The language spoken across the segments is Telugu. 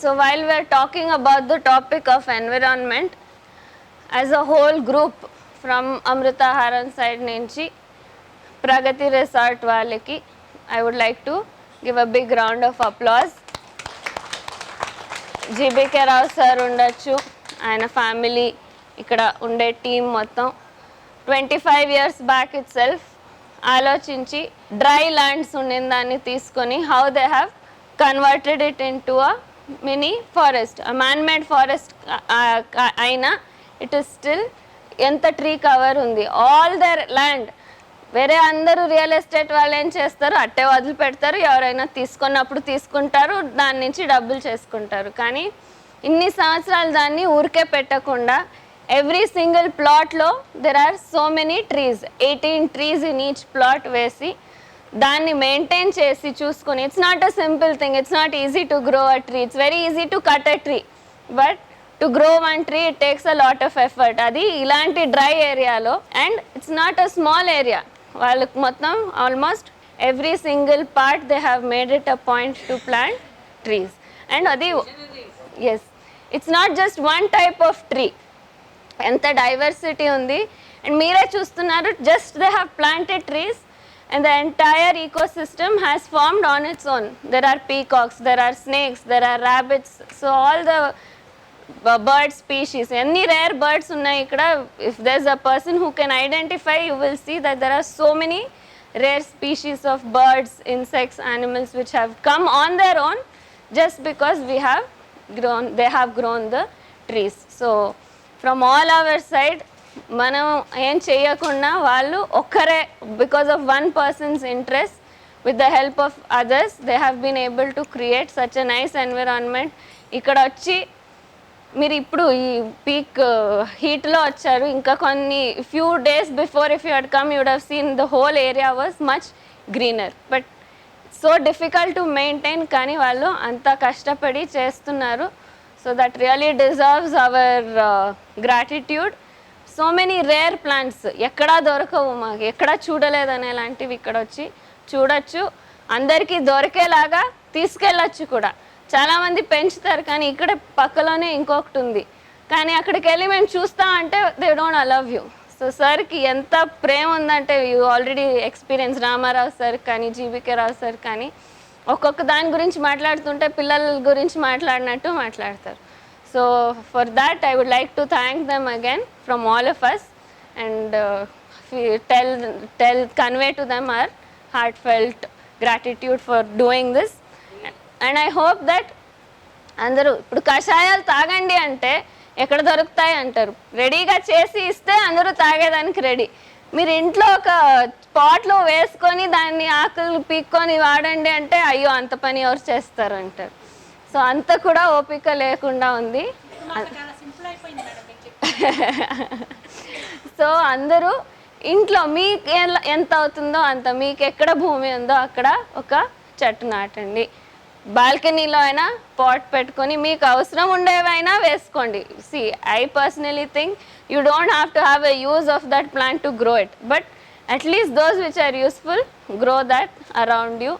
So while we are talking about the topic of environment, as a whole group from Amrita Haran side నుంచి Pragati Resort Valiki, I would like to give a big round of applause. G B K Rao sir ఉండొచ్చు ఆయన ఫ్యామిలీ ఇక్కడ ఉండే టీం మొత్తం twenty five years back itself ఆలోచించి డ్రై ల్యాండ్స్ ఉండిన దాన్ని తీసుకొని how they have converted it into a mini forest man made forest అయినా ఇట్ ఇస్ స్టిల్ ఎంత ట్రీ కవర్ ఉంది. ఆల్ దర్ ల్యాండ్ వేరే అందరూ రియల్ ఎస్టేట్ వాళ్ళు ఏం చేస్తారు? అట్టే వదిలి పెడతారు. ఎవరైనా తీసుకున్నప్పుడు తీసుకుంటారు. దాని నుంచి డబ్బులు చేసుకుంటారు. కానీ ఇన్ని సంవత్సరాలు దాన్ని ఊరికే పెట్టకుండా every single ప్లాట్లో there are so many trees eighteen trees in each plot వేసి దాన్ని మెయింటైన్ చేసి చూసుకొని it's not a simple thing it's not easy to grow a tree it's very easy to cut a tree but to grow one tree it takes a lot of effort అది ఇలాంటి డ్రై ఏరియాలో and it's not a small area వాళ్ళకి మొత్తం almost every single part they have made it a point to plant trees and అది yes it's not just one type of tree ఎంత డైవర్సిటీ ఉంది. అండ్ మీరే చూస్తున్నారు just they have planted trees and the entire ecosystem has formed on its own there are peacocks there are snakes there are rabbits so all the the species any rare birds birds ఉన్నాయి ఇక్కడ if there a person who can identify you will see that there are so many rare species of birds, insects, animals which have come on their own just because we have grown, they have grown the trees. So, from all our side, మనం ఏం చేయకుండా వాళ్ళు ఒక్కరే because of one person's interest with the help of others they have been able to create such a nice environment ఇక్కడ వచ్చి మీరు ఇప్పుడు ఈ పీక్ హీట్లో వచ్చారు. ఇంకా కొన్ని few days before if you had come you'd have seen the whole area was much greener but so difficult to maintain కానీ వాళ్ళు అంత కష్టపడి చేస్తున్నారు. So that really deserves our gratitude so many rare plants ఎక్కడా దొరకవు మాకు ఎక్కడా చూడలేదనే లాంటివి ఇక్కడ వచ్చి చూడొచ్చు. అందరికీ దొరికేలాగా తీసుకెళ్ళచ్చు కూడా. చాలామంది పెంచుతారు కానీ ఇక్కడ పక్కలోనే ఇంకొకటి ఉంది కానీ అక్కడికి వెళ్ళి మేము చూస్తామంటే they don't allow you so సార్కి ఎంత ప్రేమ ఉందంటే you already experience Ramarao sir కానీ జీవికే రావు సార్ కానీ ఒక్కొక్క దాని గురించి మాట్లాడుతుంటే పిల్లల గురించి మాట్లాడినట్టు మాట్లాడతారు. So for that I would like to thank them again from all of us and tell tell convey to them our heartfelt gratitude for doing this and I hope that అందరూ ఇప్పుడు కషాయాలు తాగండి అంటే ఎక్కడ దొరుకుతాయి అంటారు? రెడీగా చేసి ఇస్తే అందరూ తాగేదానికి రెడీ. మీరు ఇంట్లో ఒక పాట్లో వేసుకొని దాన్ని ఆకులు పీక్కొని వాడండి అంటే అయ్యో అంత పని ఎవరు చేస్తారు అంటారు? సో అంత కూడా ఓపిక లేకుండా ఉంది. సో అందరూ ఇంట్లో మీకు ఎలా- ఎంత అవుతుందో అంత మీకు ఎక్కడ భూమి ఉందో అక్కడ ఒక చెట్టు నాటండి. బాల్కనీలో అయినా పాట్ పెట్టుకొని మీకు అవసరం ఉండేవైనా వేసుకోండి. See I personally think you don't have to have a use of that plant to grow it but at least those which are useful grow that around you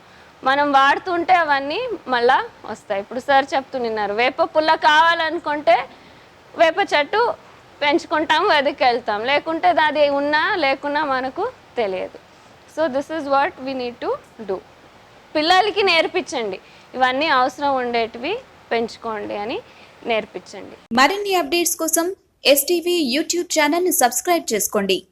మనం వాడుతుంటే అవన్నీ మళ్ళా వస్తాయి. ఇప్పుడు సార్ చెప్తున్నారు వేప పుల్ల కావాలనుకుంటే వేప చెట్టు పెంచుకుంటాం వెదకి వెళ్తాం. లేకుంటే అది ఉన్నా లేకున్నా మనకు తెలియదు. So this is what we need to do పిల్లలకి నేర్పించండి. ఇవన్నీ అవసరం ఉండేటివి పెంచుకోండి అని నేర్పించండి. మరిన్ని అప్డేట్స్ కోసం ఎస్టీవీ యూట్యూబ్ ఛానల్ని సబ్స్క్రైబ్ చేసుకోండి.